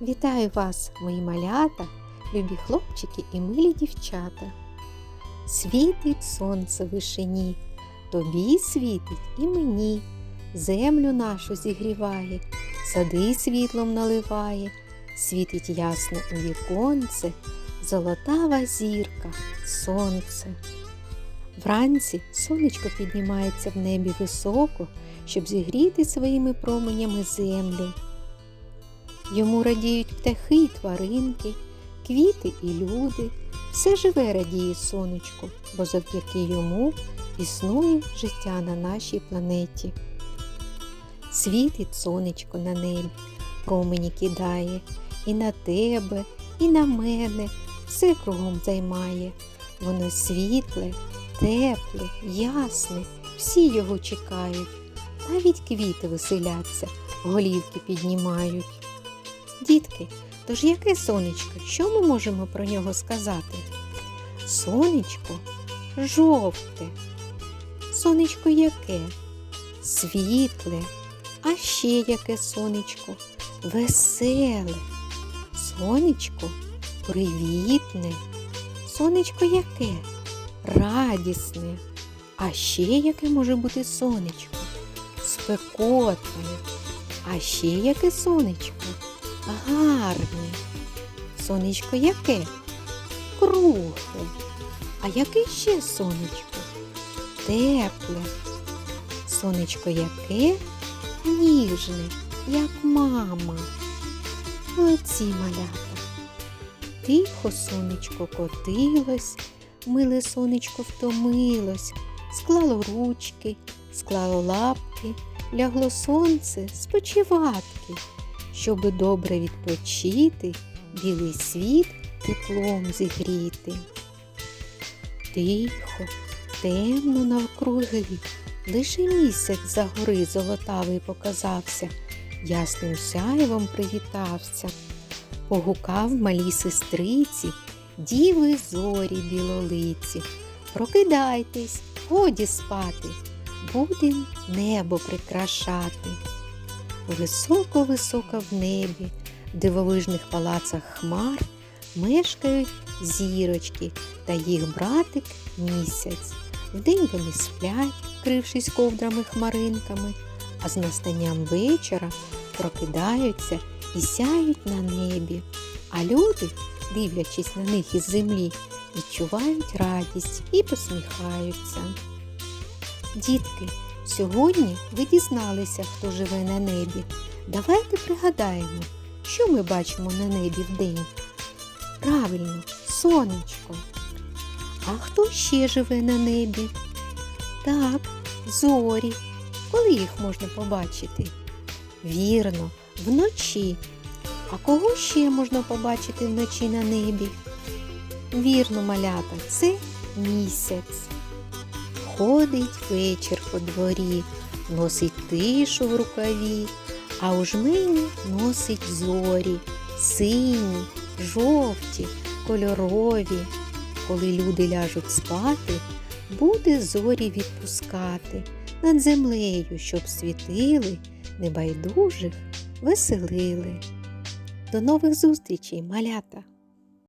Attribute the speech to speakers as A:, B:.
A: Вітаю вас, мої малята, любі хлопчики і милі дівчата. Світить сонце в вишині, тобі світить і мені, землю нашу зігріває, сади світлом наливає, світить ясно у віконце, золотава зірка, сонце. Вранці сонечко піднімається в небі високо, щоб зігріти своїми променями землю. Йому радіють птахи й тваринки, квіти і люди. Все живе радіє сонечку, бо завдяки йому існує життя на нашій планеті. Світить сонечко на небі, промені кидає, і на тебе, і на мене все кругом займає. Воно світле, тепле, ясне, всі його чекають. Навіть квіти веселяться, голівки піднімають. Дітки, тож яке сонечко? Що ми можемо про нього сказати? Сонечко жовте. Сонечко яке? Світле. А ще яке сонечко? Веселе. Сонечко привітне. Сонечко яке? Радісне. А ще яке може бути сонечко? Спекотне. А ще яке сонечко? Гарне. Сонечко яке? Кругле. А яке ще сонечко? Тепле. Сонечко яке? Ніжне, як мама. Оці малята. Тихо сонечко котилось, миле сонечко втомилось, склало ручки, склало лапки, лягло сонце спочиватки. Щоби добре відпочити, білий світ теплом зігріти. Тихо, темно навкруги, лише місяць за гори золотавий показався, ясним сяйвом привітався, погукав малій сестриці, діви зорі білолиці. Прокидайтесь, годі спати, будем небо прикрашати. Високо-високо в небі, в дивовижних палацах хмар мешкають зірочки та їх братик місяць. Вдень вони сплять, вкрившись ковдрами хмаринками, а з настанням вечора прокидаються і сяють на небі. А люди, дивлячись на них із землі, відчувають радість і посміхаються. Дітки, Сьогодні ви дізналися, хто живе на небі. Давайте пригадаємо, що ми бачимо на небі вдень. Правильно, сонечко. А хто ще живе на небі? Так, зорі. Коли їх можна побачити? Вірно, вночі. А кого ще можна побачити вночі на небі? Вірно, малята, це місяць. Ходить вечір по дворі, носить тишу в рукаві, а у жмені носить зорі, сині, жовті, кольорові. Коли люди ляжуть спати, буде зорі відпускати над землею, щоб світили, небайдужих веселили. До нових зустрічей, малята!